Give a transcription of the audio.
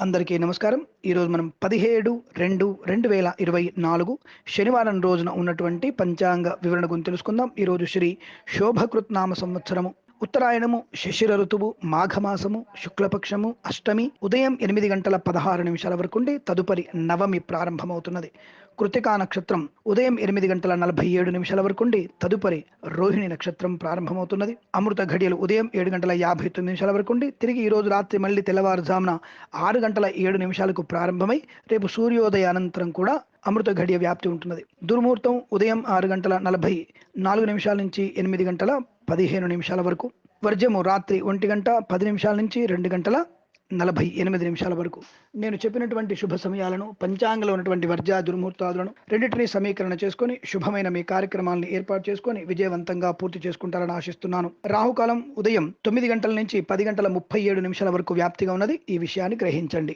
అందరికీ నమస్కారం. ఈరోజు మనం పదిహేడు రెండు రెండు వేల ఇరవై నాలుగు శనివారం రోజున ఉన్నటువంటి పంచాంగ వివరణ గురించి తెలుసుకుందాం. ఈరోజు శ్రీ శోభకృత్నామ సంవత్సరము ఉత్తరాయణము శిశిర ఋతువు మాఘమాసము శుక్లపక్షము అష్టమి ఉదయం ఎనిమిది గంటల పదహారు నిమిషాల వరకుండి తదుపరి నవమి ప్రారంభమవుతున్నది. కృతికా నక్షత్రం ఉదయం ఎనిమిది గంటల నలభై ఏడు నిమిషాల వరకుండి తదుపరి రోహిణి నక్షత్రం ప్రారంభమవుతున్నది. అమృత ఘడియలు ఉదయం ఏడు గంటల యాభై తొమ్మిది నిమిషాల వరకుండి తిరిగి ఈ రోజు రాత్రి మళ్ళీ తెల్లవారుజామున ఆరు గంటల ఏడు నిమిషాలకు ప్రారంభమై రేపు సూర్యోదయ అనంతరం కూడా అమృత ఘడియ వ్యాప్తి ఉంటున్నది. దుర్ముహూర్తం ఉదయం ఆరు గంటల నలభై నాలుగు నిమిషాల నుంచి ఎనిమిది గంటల పదిహేను నిమిషాల వరకు. వర్జము రాత్రి ఒంటి గంట పది నిమిషాల నుంచి రెండు గంటల నలభై ఎనిమిది నిమిషాల వరకు. నేను చెప్పినటువంటి శుభ సమయాలను పంచాంగంలో ఉన్నటువంటి వర్జ దుర్ముహూర్తాదులను రెండింటినీ సమీకరణ చేసుకొని శుభమైన మీ కార్యక్రమాలను ఏర్పాటు చేసుకొని విజయవంతంగా పూర్తి చేసుకుంటారని ఆశిస్తున్నాను. రాహుకాలం ఉదయం తొమ్మిది గంటల నుంచి పది గంటల ముప్పై ఏడు నిమిషాల వరకు వ్యాప్తిగా ఉన్నది. ఈ విషయాన్ని గ్రహించండి.